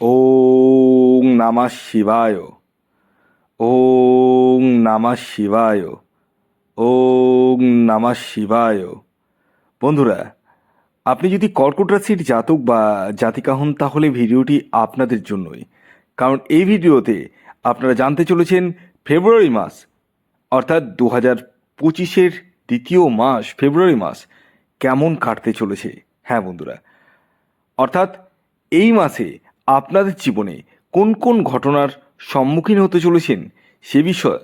ওং নামা শিবায়, ওং নামা শিবায়, ওং নামা শিবায়। বন্ধুরা, আপনি যদি কর্কট রাশির জাতক বা জাতিকা হন তাহলে ভিডিওটি আপনাদের জন্যই। কারণ এই ভিডিওতে আপনারা জানতে চলেছেন ফেব্রুয়ারি মাস, অর্থাৎ দু হাজার পঁচিশের দ্বিতীয় মাস ফেব্রুয়ারি মাস কেমন কাটতে চলেছে। হ্যাঁ বন্ধুরা, অর্থাৎ এই মাসে আপনাদের জীবনে কোন কোন ঘটনার সম্মুখীন হতে চলেছেন সে বিষয়ে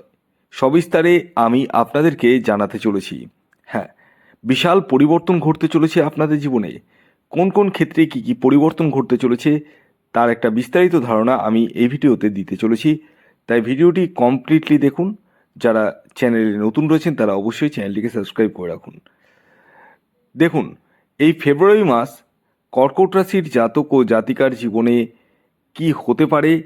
সবিস্তারে আমি আপনাদেরকে জানাতে চলেছি। হ্যাঁ বিশাল পরিবর্তন ঘটতে চলেছে আপনাদের জীবনে। কোন কোন ক্ষেত্রে কি কি পরিবর্তন ঘটতে চলেছে তার একটা বিস্তারিত ধারণা আমি এই ভিডিওতে দিতে চলেছি। তাই ভিডিওটি কমপ্লিটলি দেখুন। যারা চ্যানেলে নতুন রয়েছেন তারা অবশ্যই চ্যানেলটিকে সাবস্ক্রাইব করে রাখুন। দেখুন, এই ফেব্রুয়ারি মাস কর্কট রাশির জাতক ও জাতিকার জীবনে কি হতে পারে?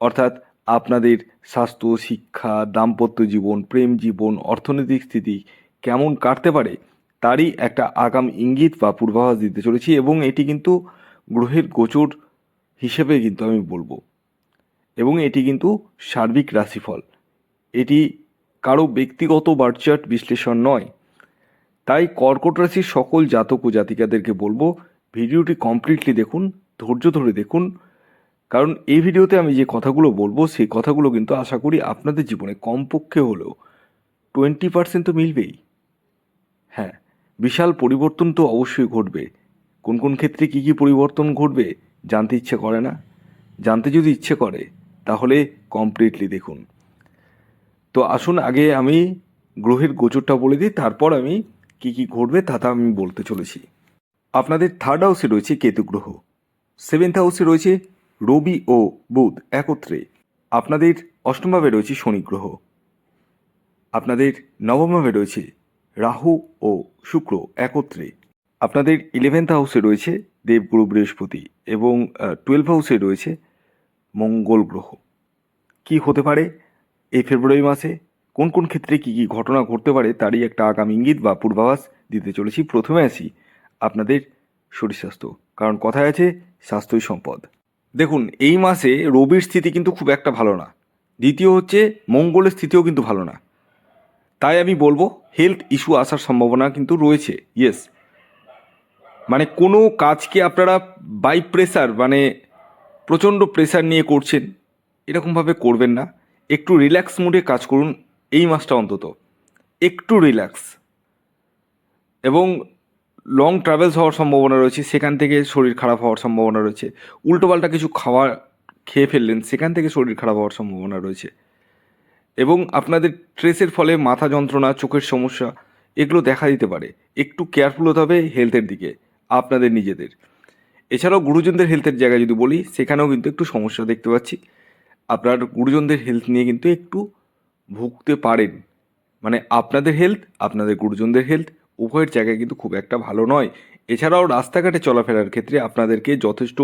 অর্থাৎ আপনাদের স্বাস্থ্য, শিক্ষা, দাম্পত্য জীবন, প্রেম জীবন, অর্থনৈতিক স্থিতি কেমন কাটতে পারে? তারই একটা আগাম ইঙ্গিত বা পূর্বাভাস দিতে চলেছি এবং এটি কিন্তু গ্রহের গোচর হিসেবে কিন্তু আমি বলব। এবং এটি কিন্তু সার্বিক রাশিফল। এটি কারও ব্যক্তিগত বার্চার্ট বিশ্লেষণ নয়। তাই কর্কট রাশির সকল জাতক ও জাতিকাদেরকে বলব ভিডিওটি কমপ্লিটলি দেখুন, ধৈর্য ধরে দেখুন। কারণ এই ভিডিওতে আমি যে কথাগুলো বলব, সেই কথাগুলো কিন্তু আশা করি আপনাদের জীবনে কমপক্ষে হলেও টোয়েন্টি পার্সেন্ট তো মিলবেই। হ্যাঁ বিশাল পরিবর্তন তো অবশ্যই ঘটবে। কোন কোন ক্ষেত্রে কী কী পরিবর্তন ঘটবে, জানতে ইচ্ছে করে না। জানতে যদি ইচ্ছে করে, তাহলে কমপ্লিটলি দেখুন। তো আসুন, আগে আমি গ্রহের গোচরটা বলে দিই, তারপর আমি কি কি ঘটবে তা আমি বলতে চলেছি। আপনাদের থার্ড হাউসে রয়েছে কেতু গ্রহ সেভেন্থ হাউসে রয়েছে রবি ও বুধ একত্রে। আপনাদের অষ্টমভাবে রয়েছে শনি গ্রহ আপনাদের নবমভাবে রয়েছে রাহু ও শুক্র একত্রে। আপনাদের ইলেভেন্থ হাউসে রয়েছে দেবগুরু বৃহস্পতি এবং টুয়েলভ হাউসে রয়েছে মঙ্গল গ্রহ। কি হতে পারে? এই ফেব্রুয়ারি মাসে কোন কোন ক্ষেত্রে কী কী ঘটনা ঘটতে পারে তারই একটা আগাম ইঙ্গিত বা পূর্বাভাস দিতে চলেছি। প্রথমে আসি আপনাদের শরীর স্বাস্থ্য কারণ কথায় আছে, স্বাস্থ্যই সম্পদ। দেখুন, এই মাসে রবির স্থিতি কিন্তু খুব একটা ভালো না। দ্বিতীয় হচ্ছে, মঙ্গলের স্থিতিও কিন্তু ভালো না। তাই আমি বলব হেলথ ইস্যু আসার সম্ভাবনা কিন্তু রয়েছে। ইয়েস মানে কোনো কাজকে আপনারা বাই প্রেসার মানে প্রচণ্ড প্রেসার নিয়ে করছেন, এরকমভাবে করবেন না। একটু রিল্যাক্স মুডে কাজ করুন এই মাসটা অন্তত। একটু রিল্যাক্স এবং লং ট্রাভেলস হওয়ার সম্ভাবনা রয়েছে, সেখান থেকে শরীর খারাপ হওয়ার সম্ভাবনা রয়েছে। উল্টোপাল্টা কিছু খাওয়া খেয়ে ফেললেন, সেখান থেকে শরীর খারাপ হওয়ার সম্ভাবনা রয়েছে। এবং আপনাদের স্ট্রেসের ফলে মাথা যন্ত্রণা, চোখের সমস্যা, এগুলো দেখা দিতে পারে। একটু কেয়ারফুল হতে হবে হেলথের দিকে, আপনাদের নিজেদের। এছাড়াও গুরুজনদের হেলথের জায়গায় যদি বলি, সেখানেও কিন্তু একটু সমস্যা দেখতে পাচ্ছি। আপনার গুরুজনদের হেলথ নিয়ে কিন্তু একটু ভুগতে পারেন। মানে আপনাদের হেলথ আপনাদের গুরুজনদের হেলথ উভয়ের জায়গায় কিন্তু খুব একটা ভালো নয়। এছাড়াও রাস্তাঘাটে চলাফেরার ক্ষেত্রে আপনাদেরকে যথেষ্ট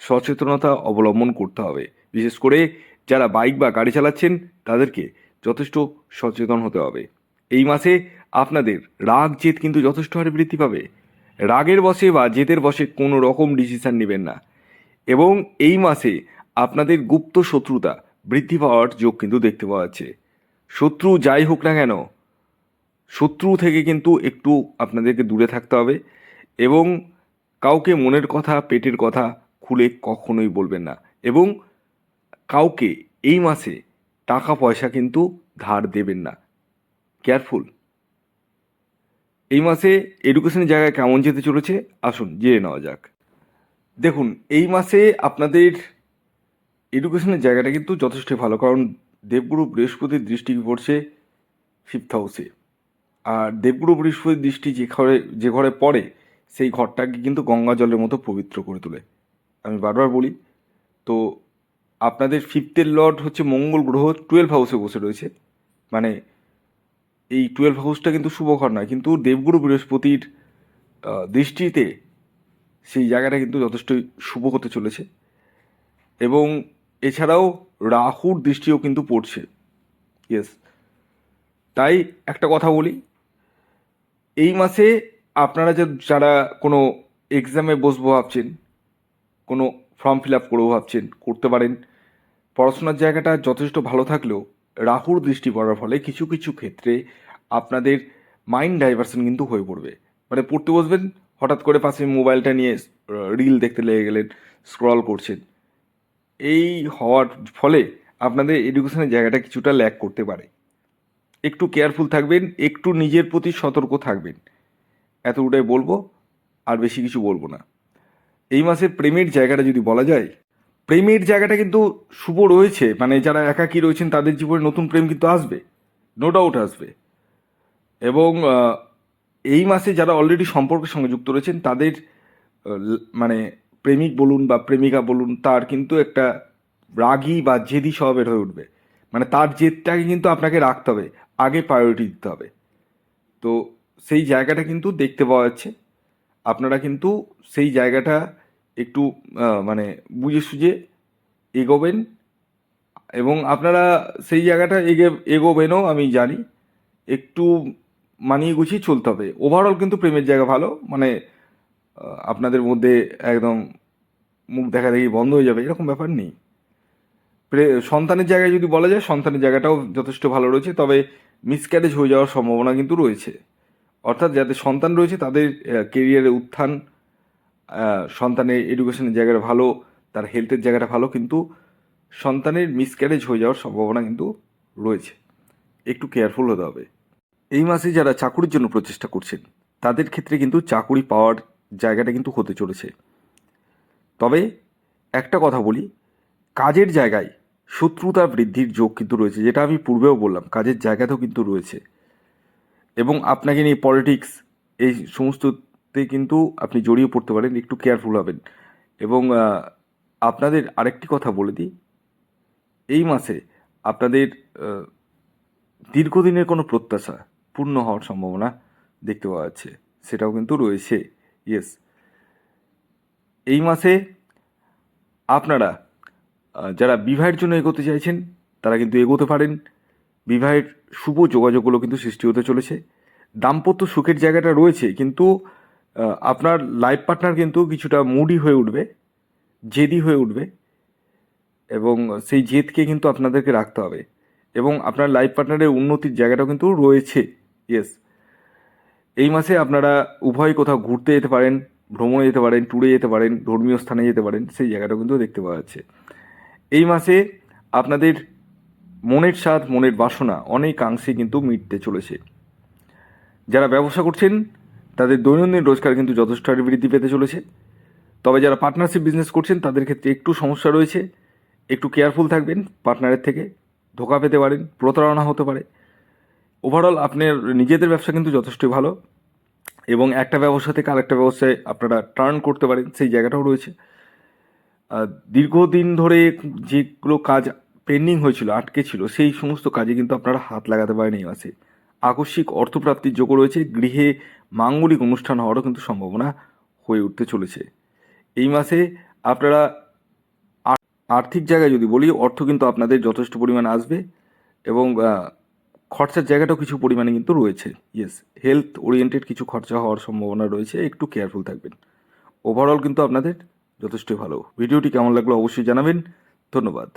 সচেতনতা অবলম্বন করতে হবে। বিশেষ করে যারা বাইক বা গাড়ি চালাচ্ছেন, তাদেরকে যথেষ্ট সচেতন হতে হবে। এই মাসে আপনাদের রাগ, জেদ কিন্তু যথেষ্ট হারে বৃদ্ধি পাবে। রাগের বসে বা জেদের বসে কোনো রকম ডিসিশন নেবেন না। এবং এই মাসে আপনাদের গুপ্ত শত্রুতা বৃদ্ধি পাওয়ার যোগ কিন্তু দেখতে পাওয়া যাচ্ছে। শত্রু যাই হোক না কেন শত্রু থেকে কিন্তু একটু আপনাদেরকে দূরে থাকতে হবে এবং কাউকে মনের কথা, পেটের কথা খুলে কখনোই বলবেন না এবং কাউকে এই মাসে টাকা, পয়সা কিন্তু ধার দেবেন না। কেয়ারফুল এই মাসে এডুকেশনের জায়গায় কেমন যেতে চলেছে? আসুন, জেনে নেওয়া যাক। দেখুন, এই মাসে আপনাদের এডুকেশনের জায়গাটা কিন্তু যথেষ্ট ভালো, কারণ দেবগুরু বৃহস্পতির দৃষ্টি পড়ছে ফিফথ হাউসে আর দেবগুরু বৃহস্পতির দৃষ্টি যে ঘরে যে ঘরে পড়ে, সেই ঘরটাকে কিন্তু গঙ্গা জলের মতো পবিত্র করে তোলে। আমি বারবার বলি, তো আপনাদের ফিফথের লর্ড হচ্ছে মঙ্গল গ্রহ টুয়েলভ হাউসে বসে রয়েছে। মানে এই টুয়েলভ হাউসটা কিন্তু শুভ ঘর নয়, কিন্তু দেবগুরু বৃহস্পতির দৃষ্টিতে সেই জায়গাটা কিন্তু যথেষ্টই শুভ হতে চলেছে। এবং এছাড়াও রাহুর দৃষ্টিও কিন্তু পড়ছে। ইয়েস তাই একটা কথা বলি এই মাসে আপনারা যে যারা কোনো এক্সামে বসবো ভাবছেন, কোনো ফর্ম ফিল আপ করব ভাবছেন, করতে পারেন। পড়াশোনার জায়গাটা যথেষ্ট ভালো থাকলেও রাহুর দৃষ্টি পড়ার ফলে কিছু কিছু ক্ষেত্রে আপনাদের মাইন্ড ডাইভারশন কিন্তু হয়ে পড়বে। মানে পড়তে বসবেন, হঠাৎ করে পাশে মোবাইলটা নিয়ে রিল দেখতে লেগে গেলেন স্ক্রল করছেন। এই হওয়ার ফলে আপনাদের এডুকেশনের জায়গাটা কিছুটা ল্যাক করতে পারে। একটু কেয়ারফুল থাকবেন, একটু নিজের প্রতি সতর্ক থাকবেন। এতটাই বলব, আর বেশি কিছু বলব না। এই মাসের প্রেমের জায়গাটা যদি বলা যায়, প্রেমের জায়গাটা কিন্তু শুভ রয়েছে। মানে যারা একাকী রয়েছেন, তাদের জীবনে নতুন প্রেম কিন্তু আসবে। নো ডাউট আসবে। এবং এই মাসে যারা অলরেডি সম্পর্কের সঙ্গে যুক্ত রয়েছেন, তাদের মানে প্রেমিক বলুন বা প্রেমিকা বলুন, তার কিন্তু একটা রাগী বা জেদি স্বভাবের হয়ে উঠবে। মানে তার জেদটাকে কিন্তু আপনাকে রাখতে হবে। আগে প্রায়োরিটি দিতে হবে। তো সেই জায়গাটা কিন্তু দেখতে পাওয়া যাচ্ছে। আপনারা কিন্তু সেই জায়গাটা একটু মানে বুঝে সুঝে এগোবেন এবং আপনারা সেই জায়গাটা এগে, এগোবেনও আমি জানি। একটু মানিয়ে গুছিয়ে চলতে হবে। ওভারঅল কিন্তু প্রেমের জায়গা ভালো মানে আপনাদের মধ্যে একদম মুখ দেখা দেখি বন্ধ হয়ে যাবে, এরকম ব্যাপার নেই। সন্তানের জায়গায় যদি বলা যায়, সন্তানের জায়গাটাও যথেষ্ট ভালো রয়েছে, তবে মিসক্যারেজ হয়ে যাওয়ার সম্ভাবনা কিন্তু রয়েছে। অর্থাৎ যাদের সন্তান রয়েছে, তাদের কেরিয়ারের উত্থান সন্তানের এডুকেশনের জায়গাটা ভালো, তার হেলথের জায়গাটা ভালো, কিন্তু সন্তানের মিসক্যারেজ হয়ে যাওয়ার সম্ভাবনা কিন্তু রয়েছে। একটু কেয়ারফুল হতে হবে। এই মাসে যারা চাকুরির জন্য প্রচেষ্টা করছেন, তাদের ক্ষেত্রে কিন্তু চাকুরি পাওয়ার জায়গাটা কিন্তু হতে চলেছে। তবে একটা কথা বলি, কাজের জায়গায় শত্রুতা বৃদ্ধির যোগ কিন্তু রয়েছে, যেটা আমি পূর্বেও বললাম, কাজের জায়গাতেও কিন্তু রয়েছে। এবং আপনাকে নিয়ে পলিটিক্স এই সমস্ততে কিন্তু আপনি জড়িয়ে পড়তে পারেন, একটু কেয়ারফুল হবেন। এবং আপনাদের আরেকটি কথা বলে দিই। এই মাসে আপনাদের দীর্ঘদিনের কোনো প্রত্যাশা পূর্ণ হওয়ার সম্ভাবনা দেখতে পাওয়া যাচ্ছে, সেটাও কিন্তু রয়েছে ইয়েস এই মাসে আপনারা যারা বিবাহের জন্য এগোতে চাইছেন, তারা কিন্তু এগোতে পারেন। বিবাহের শুভ যোগাযোগগুলো কিন্তু সৃষ্টি হতে চলেছে। দাম্পত্য সুখের জায়গাটা রয়েছে, কিন্তু আপনার লাইফ পার্টনার কিন্তু কিছুটা মুডি হয়ে উঠবে, জেদি হয়ে উঠবে, এবং সেই জেদকে কিন্তু আপনাদেরকে রাখতে হবে। এবং আপনার লাইফ পার্টনারের উন্নতির জায়গাটাও কিন্তু রয়েছে ইয়েস এই মাসে আপনারা উভয় কোথাও ঘুরতে যেতে পারেন, ভ্রমণে যেতে পারেন ট্যুরে যেতে পারেন, ধর্মীয় স্থানে যেতে পারেন, সেই জায়গাটাও কিন্তু দেখতে পাওয়া যাচ্ছে। এই মাসে আপনাদের মনের স্বাদ, মনের বাসনা অনেকাংশে কিন্তু মিটতে চলেছে। যারা ব্যবসা করছেন, তাদের দৈনন্দিন রোজগার কিন্তু যথেষ্ট হারে বৃদ্ধি পেতে চলেছে। তবে যারা পার্টনারশিপ বিজনেস করছেন, তাদের ক্ষেত্রে একটু সমস্যা রয়েছে। একটু কেয়ারফুল থাকবেন পার্টনারের থেকে ধোকা পেতে পারেন, প্রতারণা হতে পারে। ওভারঅল আপনার নিজেদের ব্যবসা কিন্তু যথেষ্টই ভালো এবং একটা ব্যবসা থেকে আরেকটা ব্যবসায় আপনারা টার্ন করতে পারেন, সেই জায়গাটাও রয়েছে। দীর্ঘদিন ধরে যেগুলো কাজ পেন্ডিং হয়েছিল, আটকে ছিল, সেই সমস্ত কাজে কিন্তু আপনারা হাত লাগাতে পারেন এই মাসে। আকস্মিক অর্থপ্রাপ্তির যোগ রয়েছে, গৃহে মাঙ্গলিক অনুষ্ঠান হওয়ারও কিন্তু সম্ভাবনা হয়ে উঠতে চলেছে। এই মাসে আপনারা আর্থিক জায়গায় যদি বলি, অর্থ কিন্তু আপনাদের যথেষ্ট পরিমাণ আসবে এবং খরচার জায়গাটাও কিছু পরিমাণে কিন্তু রয়েছে। ইয়েস হেলথ ওরিয়েন্টেড কিছু খরচা হওয়ার সম্ভাবনা রয়েছে, একটু কেয়ারফুল থাকবেন। ওভারঅল কিন্তু আপনাদের যথেষ্টই ভালো। ভিডিওটি কেমন লাগল অবশ্যই জানাবেন। ধন্যবাদ।